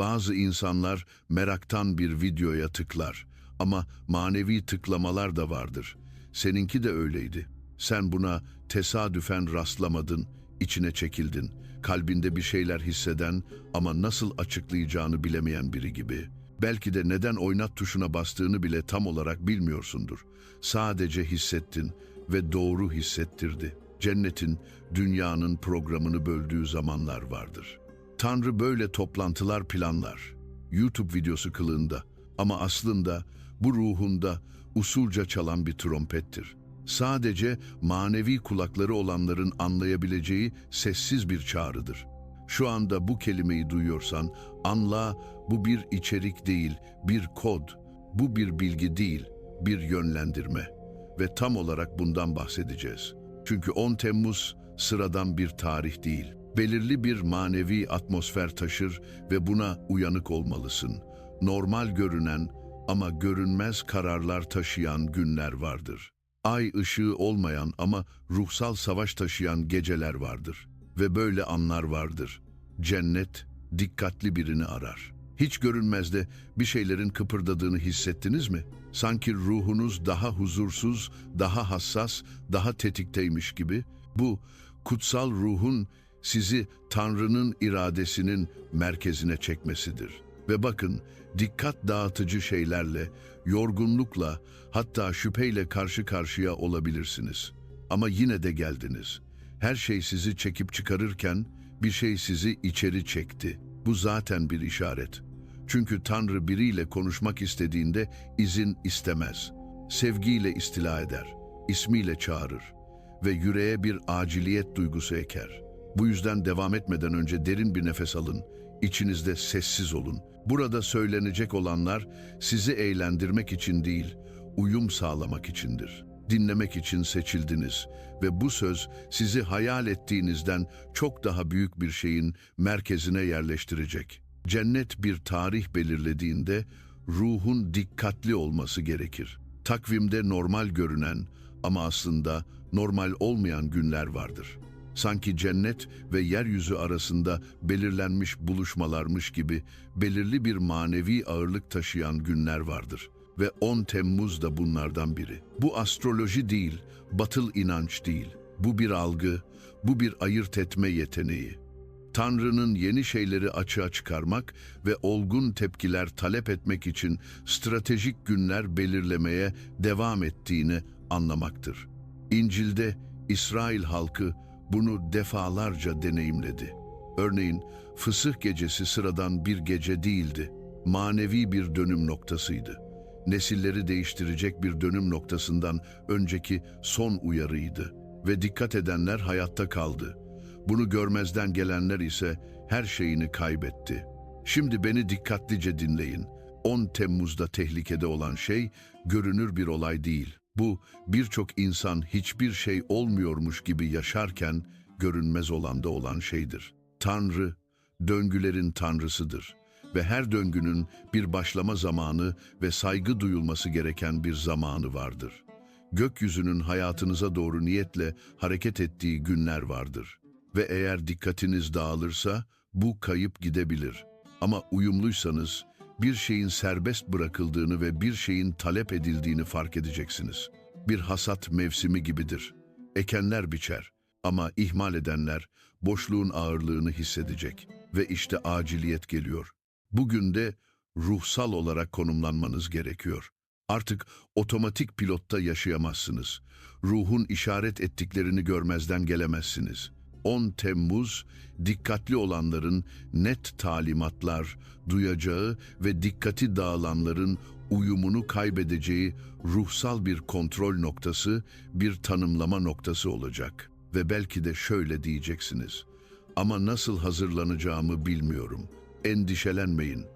Bazı insanlar meraktan bir videoya tıklar ama manevi tıklamalar da vardır. Seninki de öyleydi. Sen buna tesadüfen rastlamadın, içine çekildin. Kalbinde bir şeyler hisseden ama nasıl açıklayacağını bilemeyen biri gibi. Belki de neden oynat tuşuna bastığını bile tam olarak bilmiyorsundur. Sadece hissettin ve doğru hissettirdi. Cennetin, dünyanın programını böldüğü zamanlar vardır. Tanrı böyle toplantılar planlar. YouTube videosu kılığında ama aslında bu ruhunda usulca çalan bir trompettir. Sadece manevi kulakları olanların anlayabileceği sessiz bir çağrıdır. Şu anda bu kelimeyi duyuyorsan anla bu bir içerik değil, bir kod. Bu bir bilgi değil, bir yönlendirme. Ve tam olarak bundan bahsedeceğiz. Çünkü 10 Temmuz sıradan bir tarih değil. Belirli bir manevi atmosfer taşır ve buna uyanık olmalısın. Normal görünen ama görünmez kararlar taşıyan günler vardır. Ay ışığı olmayan ama ruhsal savaş taşıyan geceler vardır. Ve böyle anlar vardır. Cennet dikkatli birini arar. Hiç görünmezde bir şeylerin kıpırdadığını hissettiniz mi? Sanki ruhunuz daha huzursuz, daha hassas, daha tetikteymiş gibi. Bu kutsal ruhun sizi Tanrı'nın iradesinin merkezine çekmesidir. Ve bakın dikkat dağıtıcı şeylerle, yorgunlukla hatta şüpheyle karşı karşıya olabilirsiniz. Ama yine de geldiniz. Her şey sizi çekip çıkarırken bir şey sizi içeri çekti. Bu zaten bir işaret. Çünkü Tanrı biriyle konuşmak istediğinde izin istemez. Sevgiyle istila eder, ismiyle çağırır ve yüreğe bir aciliyet duygusu eker. Bu yüzden devam etmeden önce derin bir nefes alın, içinizde sessiz olun. Burada söylenecek olanlar sizi eğlendirmek için değil, uyum sağlamak içindir. Dinlemek için seçildiniz ve bu söz sizi hayal ettiğinizden çok daha büyük bir şeyin merkezine yerleştirecek. Cennet bir tarih belirlediğinde ruhun dikkatli olması gerekir. Takvimde normal görünen ama aslında normal olmayan günler vardır. Sanki cennet ve yeryüzü arasında belirlenmiş buluşmalarmış gibi belirli bir manevi ağırlık taşıyan günler vardır. Ve 10 Temmuz da bunlardan biri. Bu astroloji değil, batıl inanç değil. Bu bir algı, bu bir ayırt etme yeteneği. Tanrı'nın yeni şeyleri açığa çıkarmak ve olgun tepkiler talep etmek için stratejik günler belirlemeye devam ettiğini anlamaktır. İncil'de İsrail halkı bunu defalarca deneyimledi. Örneğin fısıh gecesi sıradan bir gece değildi, manevi bir dönüm noktasıydı. Nesilleri değiştirecek bir dönüm noktasından önceki son uyarıydı ve dikkat edenler hayatta kaldı. Bunu görmezden gelenler ise her şeyini kaybetti. Şimdi beni dikkatlice dinleyin. 10 Temmuz'da tehlikede olan şey görünür bir olay değil. Bu birçok insan hiçbir şey olmuyormuş gibi yaşarken görünmez olanda olan şeydir. Tanrı, döngülerin tanrısıdır ve her döngünün bir başlama zamanı ve saygı duyulması gereken bir zamanı vardır. Gökyüzünün hayatınıza doğru niyetle hareket ettiği günler vardır. Ve eğer dikkatiniz dağılırsa bu kayıp gidebilir. Ama uyumluysanız bir şeyin serbest bırakıldığını ve bir şeyin talep edildiğini fark edeceksiniz. Bir hasat mevsimi gibidir. Ekenler biçer ama ihmal edenler boşluğun ağırlığını hissedecek ve işte aciliyet geliyor. Bugün de ruhsal olarak konumlanmanız gerekiyor. Artık otomatik pilotta yaşayamazsınız. Ruhun işaret ettiklerini görmezden gelemezsiniz.'' 10 Temmuz dikkatli olanların net talimatlar duyacağı ve dikkati dağılanların uyumunu kaybedeceği ruhsal bir kontrol noktası, bir tanımlama noktası olacak. Ve belki de şöyle diyeceksiniz. Ama nasıl hazırlanacağımı bilmiyorum. Endişelenmeyin.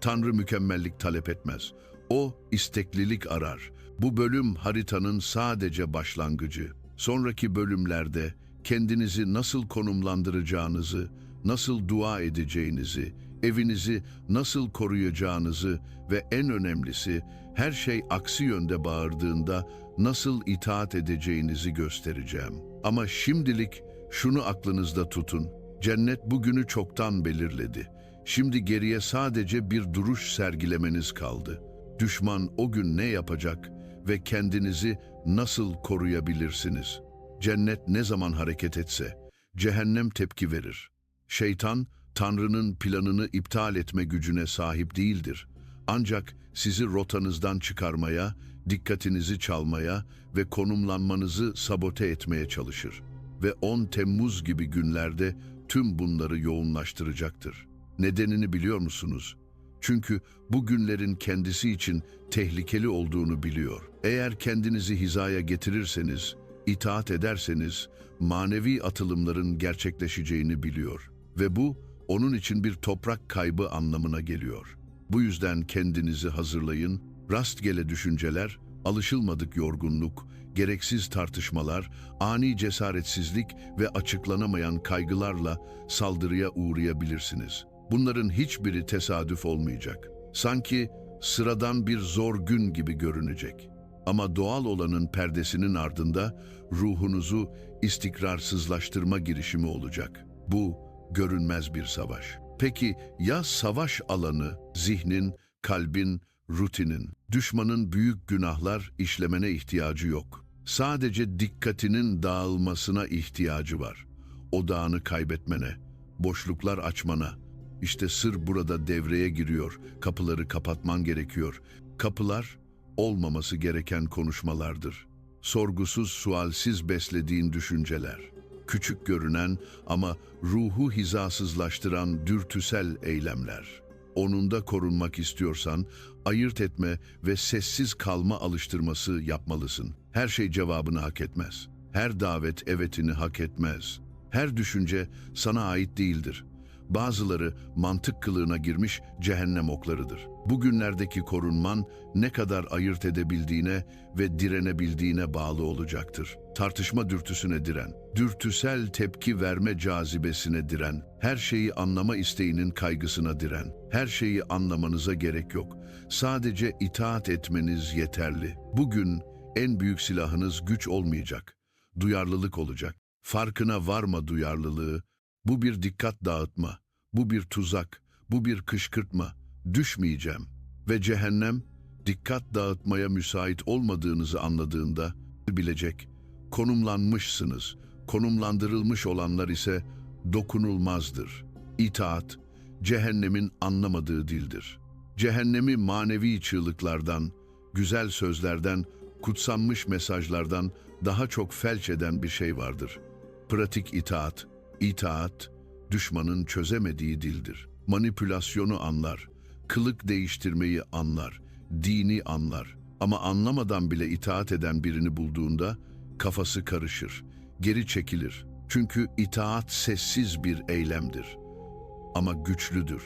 Tanrı mükemmellik talep etmez. O isteklilik arar. Bu bölüm haritanın sadece başlangıcı. Sonraki bölümlerde kendinizi nasıl konumlandıracağınızı, nasıl dua edeceğinizi, evinizi nasıl koruyacağınızı ve en önemlisi her şey aksi yönde bağırdığında nasıl itaat edeceğinizi göstereceğim. Ama şimdilik şunu aklınızda tutun. Cennet bugünü çoktan belirledi. Şimdi geriye sadece bir duruş sergilemeniz kaldı. Düşman o gün ne yapacak ve kendinizi nasıl koruyabilirsiniz? Cennet ne zaman hareket etse, cehennem tepki verir. Şeytan, Tanrı'nın planını iptal etme gücüne sahip değildir. Ancak sizi rotanızdan çıkarmaya, dikkatinizi çalmaya ve konumlanmanızı sabote etmeye çalışır. Ve 10 Temmuz gibi günlerde tüm bunları yoğunlaştıracaktır. Nedenini biliyor musunuz? Çünkü bu günlerin kendisi için tehlikeli olduğunu biliyor. Eğer kendinizi hizaya getirirseniz, itaat ederseniz, manevi atılımların gerçekleşeceğini biliyor. Ve bu, onun için bir toprak kaybı anlamına geliyor. Bu yüzden kendinizi hazırlayın, rastgele düşünceler, alışılmadık yorgunluk, gereksiz tartışmalar, ani cesaretsizlik ve açıklanamayan kaygılarla saldırıya uğrayabilirsiniz. Bunların hiçbiri tesadüf olmayacak. Sanki sıradan bir zor gün gibi görünecek. Ama doğal olanın perdesinin ardında ruhunuzu istikrarsızlaştırma girişimi olacak. Bu görünmez bir savaş. Peki ya savaş alanı, zihnin, kalbin, rutinin, düşmanın büyük günahlar işlemene ihtiyacı yok. Sadece dikkatinin dağılmasına ihtiyacı var. Odağını kaybetmene, boşluklar açmana. İşte sır burada devreye giriyor. Kapıları kapatman gerekiyor. Kapılar olmaması gereken konuşmalardır. Sorgusuz, sualsiz beslediğin düşünceler. Küçük görünen ama ruhu hizasızlaştıran dürtüsel eylemler. Onunda korunmak istiyorsan ayırt etme ve sessiz kalma alıştırması yapmalısın. Her şey cevabını hak etmez. Her davet evetini hak etmez. Her düşünce sana ait değildir. Bazıları mantık kılığına girmiş cehennem oklarıdır. Bugünlerdeki korunman ne kadar ayırt edebildiğine ve direnebildiğine bağlı olacaktır. Tartışma dürtüsüne diren, dürtüsel tepki verme cazibesine diren, her şeyi anlama isteğinin kaygısına diren, her şeyi anlamanıza gerek yok. Sadece itaat etmeniz yeterli. Bugün en büyük silahınız güç olmayacak, duyarlılık olacak. Farkına varma duyarlılığı, bu bir dikkat dağıtma, bu bir tuzak, bu bir kışkırtma. Düşmeyeceğim. Ve cehennem, dikkat dağıtmaya müsait olmadığınızı anladığında bilecek. Konumlanmışsınız. Konumlandırılmış olanlar ise dokunulmazdır. İtaat, cehennemin anlamadığı dildir. Cehennemi manevi çığlıklardan, güzel sözlerden, kutsanmış mesajlardan daha çok felç eden bir şey vardır. Pratik itaat, itaat, düşmanın çözemediği dildir. Manipülasyonu anlar, kılık değiştirmeyi anlar, dini anlar. Ama anlamadan bile itaat eden birini bulduğunda kafası karışır, geri çekilir. Çünkü itaat sessiz bir eylemdir. Ama güçlüdür.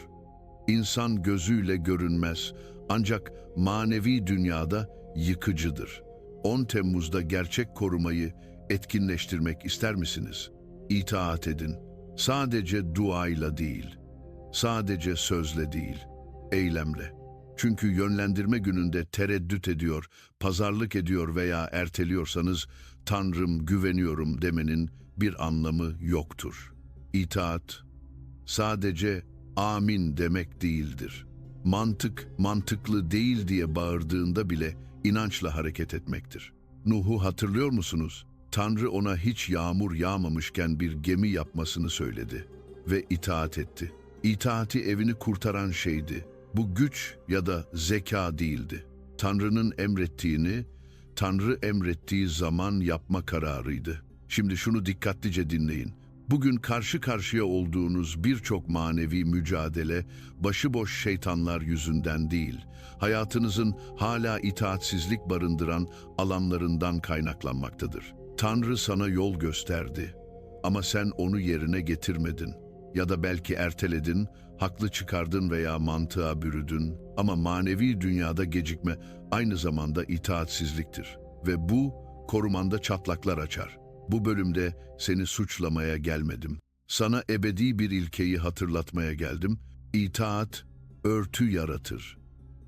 İnsan gözüyle görünmez ancak manevi dünyada yıkıcıdır. 10 Temmuz'da gerçek korumayı etkinleştirmek ister misiniz? İtaat edin. Sadece duayla değil, sadece sözle değil, eylemle. Çünkü yönlendirme gününde tereddüt ediyor, pazarlık ediyor veya erteliyorsanız Tanrım güveniyorum demenin bir anlamı yoktur. İtaat sadece amin demek değildir. Mantık mantıklı değil diye bağırdığında bile inançla hareket etmektir. Nuh'u hatırlıyor musunuz? Tanrı ona hiç yağmur yağmamışken bir gemi yapmasını söyledi ve itaat etti. İtaati evini kurtaran şeydi. Bu güç ya da zeka değildi. Tanrı'nın emrettiğini, Tanrı emrettiği zaman yapma kararıydı. Şimdi şunu dikkatlice dinleyin. Bugün karşı karşıya olduğunuz birçok manevi mücadele başıboş şeytanlar yüzünden değil, hayatınızın hala itaatsizlik barındıran alanlarından kaynaklanmaktadır. Tanrı sana yol gösterdi ama sen onu yerine getirmedin. Ya da belki erteledin, haklı çıkardın veya mantığa bürüdün ama manevi dünyada gecikme aynı zamanda itaatsizliktir. Ve bu korumanda çatlaklar açar. Bu bölümde seni suçlamaya gelmedim. Sana ebedi bir ilkeyi hatırlatmaya geldim. İtaat örtü yaratır.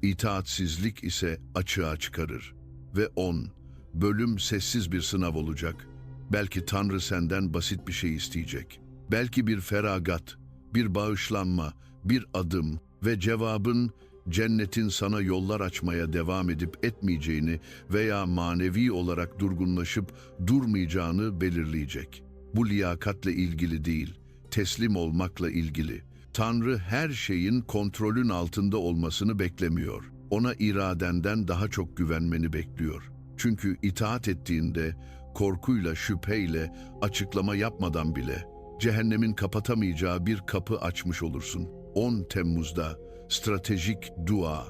İtaatsizlik ise açığa çıkarır. Ve on, bölüm sessiz bir sınav olacak. Belki Tanrı senden basit bir şey isteyecek. Belki bir feragat, bir bağışlanma, bir adım ve cevabın cennetin sana yollar açmaya devam edip etmeyeceğini veya manevi olarak durgunlaşıp durmayacağını belirleyecek. Bu liyakatle ilgili değil, teslim olmakla ilgili. Tanrı her şeyin kontrolün altında olmasını beklemiyor. Ona iradenden daha çok güvenmeni bekliyor. Çünkü itaat ettiğinde korkuyla, şüpheyle, açıklama yapmadan bile cehennemin kapatamayacağı bir kapı açmış olursun. 10 Temmuz'da stratejik dua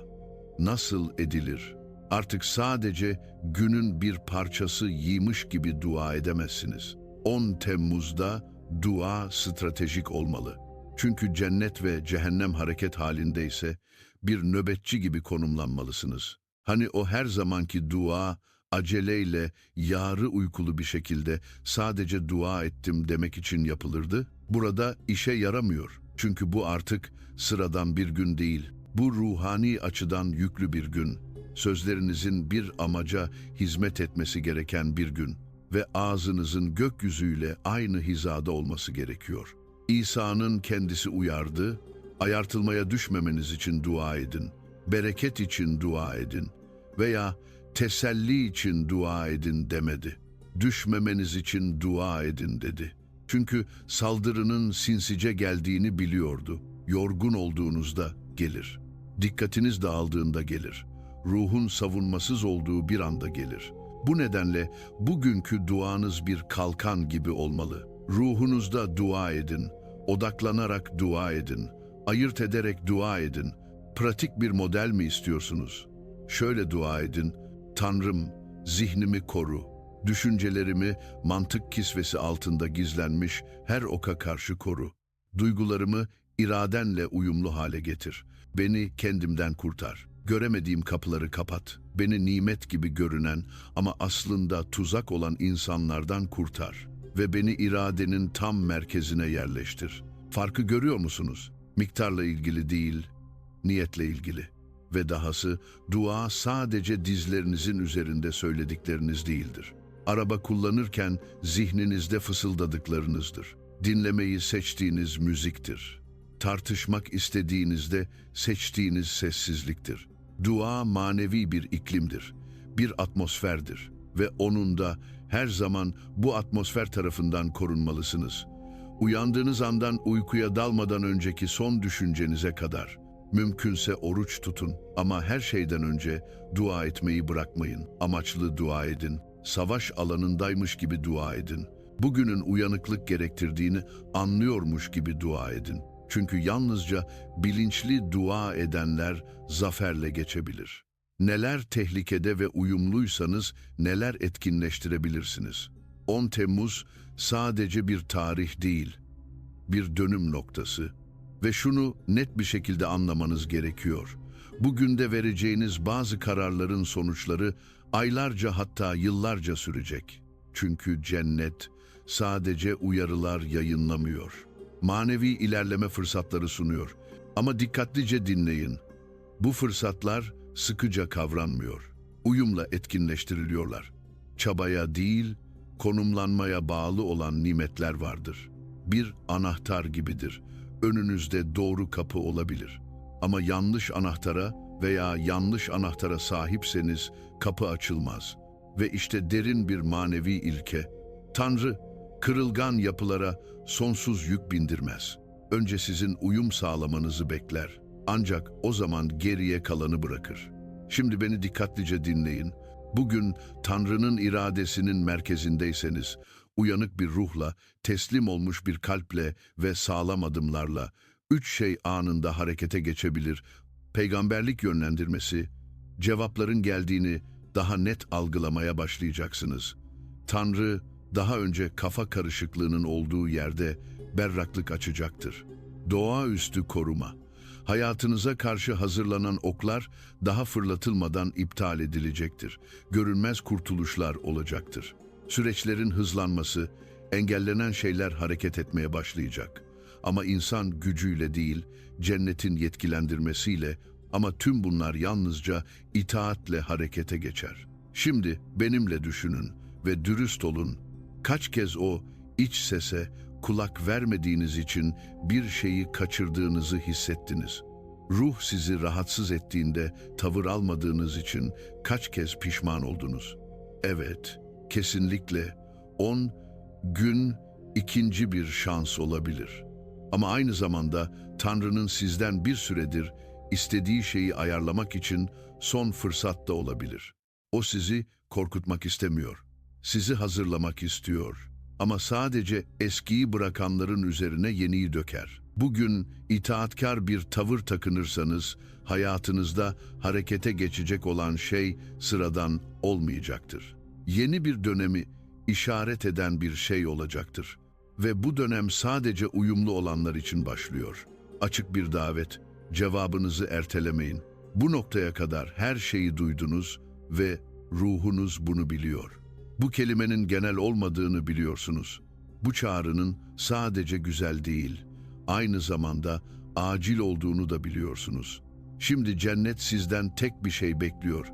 nasıl edilir? Artık sadece günün bir parçası yiymiş gibi dua edemezsiniz. 10 Temmuz'da dua stratejik olmalı. Çünkü cennet ve cehennem hareket halindeyse bir nöbetçi gibi konumlanmalısınız. Hani o her zamanki dua aceleyle, yarı uykulu bir şekilde sadece dua ettim demek için yapılırdı. Burada işe yaramıyor. Çünkü bu artık sıradan bir gün değil. Bu ruhani açıdan yüklü bir gün. Sözlerinizin bir amaca hizmet etmesi gereken bir gün ve ağzınızın gökyüzüyle aynı hizada olması gerekiyor. İsa'nın kendisi uyardı, ayartılmaya düşmemeniz için dua edin, bereket için dua edin veya teselli için dua edin demedi. Düşmemeniz için dua edin dedi. Çünkü saldırının sinsice geldiğini biliyordu. Yorgun olduğunuzda gelir. Dikkatiniz dağıldığında gelir. Ruhun savunmasız olduğu bir anda gelir. Bu nedenle bugünkü duanız bir kalkan gibi olmalı. Ruhunuzda dua edin, odaklanarak dua edin, ayırt ederek dua edin. Pratik bir model mi istiyorsunuz? Şöyle dua edin, Tanrım zihnimi koru, düşüncelerimi mantık kisvesi altında gizlenmiş her oka karşı koru. Duygularımı iradenle uyumlu hale getir. Beni kendimden kurtar. Göremediğim kapıları kapat. Beni nimet gibi görünen ama aslında tuzak olan insanlardan kurtar. Ve beni iradenin tam merkezine yerleştir. Farkı görüyor musunuz? Miktarla ilgili değil, niyetle ilgili. Ve dahası dua sadece dizlerinizin üzerinde söyledikleriniz değildir. Araba kullanırken zihninizde fısıldadıklarınızdır. Dinlemeyi seçtiğiniz müziktir. Tartışmak istediğinizde seçtiğiniz sessizliktir. Dua manevi bir iklimdir, bir atmosferdir ve onun da her zaman bu atmosfer tarafından korunmalısınız. Uyandığınız andan uykuya dalmadan önceki son düşüncenize kadar. Mümkünse oruç tutun ama her şeyden önce dua etmeyi bırakmayın. Amaçlı dua edin. Savaş alanındaymış gibi dua edin. Bugünün uyanıklık gerektirdiğini anlıyormuş gibi dua edin. Çünkü yalnızca bilinçli dua edenler zaferle geçebilir. Neler tehlikede ve uyumluysanız neler etkinleştirebilirsiniz. 10 Temmuz sadece bir tarih değil, bir dönüm noktası ve şunu net bir şekilde anlamanız gerekiyor. Bugün de vereceğiniz bazı kararların sonuçları aylarca hatta yıllarca sürecek. Çünkü cennet sadece uyarılar yayınlamıyor. Manevi ilerleme fırsatları sunuyor. Ama dikkatlice dinleyin. Bu fırsatlar sıkıca kavranmıyor. Uyumla etkinleştiriliyorlar. Çabaya değil, konumlanmaya bağlı olan nimetler vardır. Bir anahtar gibidir önünüzde doğru kapı olabilir. Ama yanlış anahtara veya yanlış anahtara sahipseniz kapı açılmaz. Ve işte derin bir manevi ilke. Tanrı, kırılgan yapılara sonsuz yük bindirmez. Önce sizin uyum sağlamanızı bekler. Ancak o zaman geriye kalanı bırakır. Şimdi beni dikkatlice dinleyin. Bugün Tanrı'nın iradesinin merkezindeyseniz, uyanık bir ruhla, teslim olmuş bir kalple ve sağlam adımlarla üç şey anında harekete geçebilir. Peygamberlik yönlendirmesi, cevapların geldiğini daha net algılamaya başlayacaksınız. Tanrı daha önce kafa karışıklığının olduğu yerde berraklık açacaktır. Doğaüstü koruma. Hayatınıza karşı hazırlanan oklar daha fırlatılmadan iptal edilecektir. Görünmez kurtuluşlar olacaktır. Süreçlerin hızlanması, engellenen şeyler hareket etmeye başlayacak. Ama insan gücüyle değil, cennetin yetkilendirmesiyle ama tüm bunlar yalnızca itaatle harekete geçer. Şimdi benimle düşünün ve dürüst olun. Kaç kez o iç sese kulak vermediğiniz için bir şeyi kaçırdığınızı hissettiniz. Ruh sizi rahatsız ettiğinde tavır almadığınız için kaç kez pişman oldunuz? Evet, kesinlikle 10 gün ikinci bir şans olabilir. Ama aynı zamanda Tanrı'nın sizden bir süredir istediği şeyi ayarlamak için son fırsat da olabilir. O sizi korkutmak istemiyor. Sizi hazırlamak istiyor. Ama sadece eskiyi bırakanların üzerine yeniyi döker. Bugün itaatkar bir tavır takınırsanız hayatınızda harekete geçecek olan şey sıradan olmayacaktır. Yeni bir dönemi işaret eden bir şey olacaktır. Ve bu dönem sadece uyumlu olanlar için başlıyor. Açık bir davet, cevabınızı ertelemeyin. Bu noktaya kadar her şeyi duydunuz ve ruhunuz bunu biliyor. Bu kelimenin genel olmadığını biliyorsunuz. Bu çağrının sadece güzel değil, aynı zamanda acil olduğunu da biliyorsunuz. Şimdi cennet sizden tek bir şey bekliyor,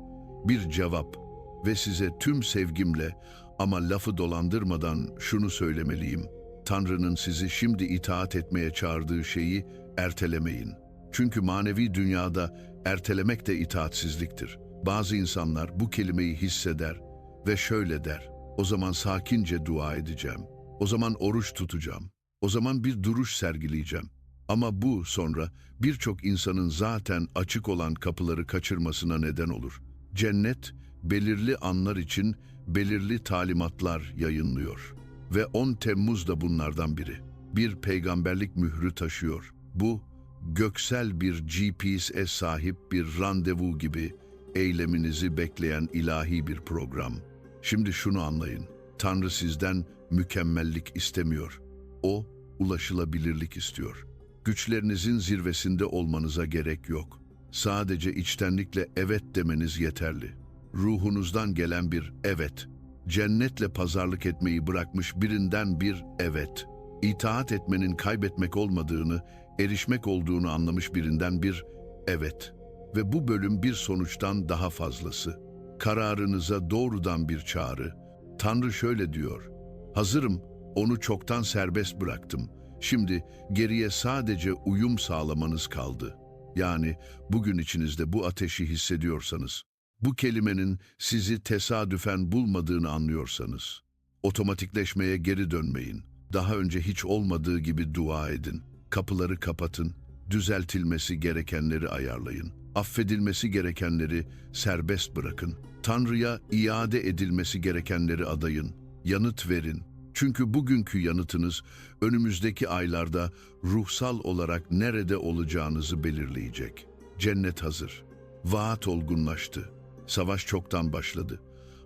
bir cevap ve size tüm sevgimle ama lafı dolandırmadan şunu söylemeliyim. Tanrı'nın sizi şimdi itaat etmeye çağırdığı şeyi ertelemeyin. Çünkü manevi dünyada ertelemek de itaatsizliktir. Bazı insanlar bu kelimeyi hisseder ve şöyle der. O zaman sakince dua edeceğim. O zaman oruç tutacağım. O zaman bir duruş sergileyeceğim. Ama bu sonra birçok insanın zaten açık olan kapıları kaçırmasına neden olur. Cennet belirli anlar için belirli talimatlar yayınlıyor. Ve 10 Temmuz da bunlardan biri. Bir peygamberlik mührü taşıyor. Bu göksel bir GPS'e sahip bir randevu gibi eyleminizi bekleyen ilahi bir program. Şimdi şunu anlayın. Tanrı sizden mükemmellik istemiyor. O ulaşılabilirlik istiyor. Güçlerinizin zirvesinde olmanıza gerek yok. Sadece içtenlikle evet demeniz yeterli. Ruhunuzdan gelen bir evet. Cennetle pazarlık etmeyi bırakmış birinden bir evet. İtaat etmenin kaybetmek olmadığını, erişmek olduğunu anlamış birinden bir evet. Ve bu bölüm bir sonuçtan daha fazlası. Kararınıza doğrudan bir çağrı. Tanrı şöyle diyor. Hazırım, onu çoktan serbest bıraktım. Şimdi geriye sadece uyum sağlamanız kaldı. Yani bugün içinizde bu ateşi hissediyorsanız, bu kelimenin sizi tesadüfen bulmadığını anlıyorsanız, otomatikleşmeye geri dönmeyin. Daha önce hiç olmadığı gibi dua edin. Kapıları kapatın, düzeltilmesi gerekenleri ayarlayın. Affedilmesi gerekenleri serbest bırakın. Tanrı'ya iade edilmesi gerekenleri adayın. Yanıt verin. Çünkü bugünkü yanıtınız önümüzdeki aylarda ruhsal olarak nerede olacağınızı belirleyecek. Cennet hazır. Vaat olgunlaştı. Savaş çoktan başladı.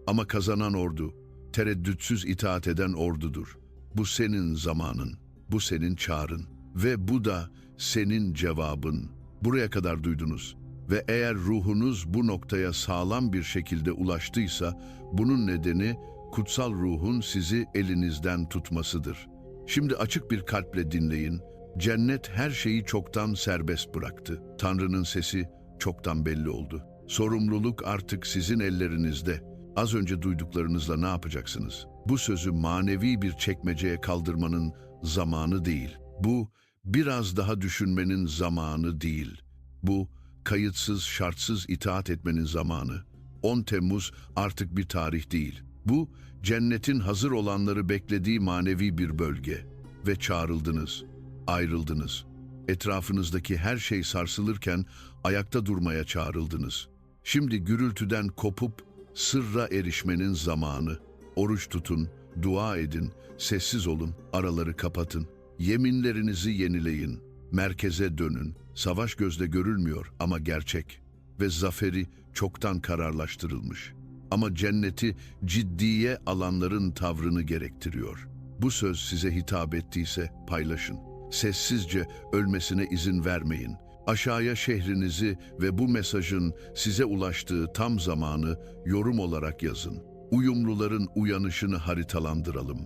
Ama kazanan ordu, tereddütsüz itaat eden ordudur. Bu senin zamanın, bu senin çağrın ve bu da senin cevabın. Buraya kadar duydunuz. Ve eğer ruhunuz bu noktaya sağlam bir şekilde ulaştıysa, bunun nedeni kutsal ruhun sizi elinizden tutmasıdır. Şimdi açık bir kalple dinleyin. Cennet her şeyi çoktan serbest bıraktı. Tanrı'nın sesi çoktan belli oldu. Sorumluluk artık sizin ellerinizde. Az önce duyduklarınızla ne yapacaksınız? Bu sözü manevi bir çekmeceye kaldırmanın zamanı değil. Bu biraz daha düşünmenin zamanı değil. Bu kayıtsız, şartsız itaat etmenin zamanı. 10 Temmuz artık bir tarih değil. Bu cennetin hazır olanları beklediği manevi bir bölge ve çağrıldınız, ayrıldınız. Etrafınızdaki her şey sarsılırken ayakta durmaya çağrıldınız. Şimdi gürültüden kopup sırra erişmenin zamanı. Oruç tutun, dua edin, sessiz olun, araları kapatın. Yeminlerinizi yenileyin, merkeze dönün. Savaş gözle görülmüyor ama gerçek ve zaferi çoktan kararlaştırılmış. Ama cenneti ciddiye alanların tavrını gerektiriyor. Bu söz size hitap ettiyse paylaşın. Sessizce ölmesine izin vermeyin. Aşağıya şehrinizi ve bu mesajın size ulaştığı tam zamanı yorum olarak yazın. Uyumluların uyanışını haritalandıralım.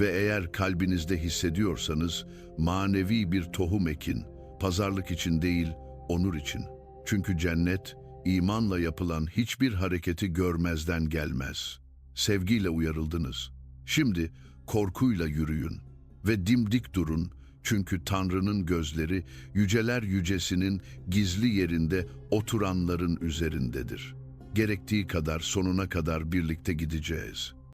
Ve eğer kalbinizde hissediyorsanız manevi bir tohum ekin. Pazarlık için değil, onur için. Çünkü cennet, imanla yapılan hiçbir hareketi görmezden gelmez. Sevgiyle uyarıldınız. Şimdi korkuyla yürüyün. ve dimdik durun çünkü Tanrı'nın gözleri yüceler yücesinin gizli yerinde oturanların üzerindedir. Gerektiği kadar sonuna kadar birlikte gideceğiz.''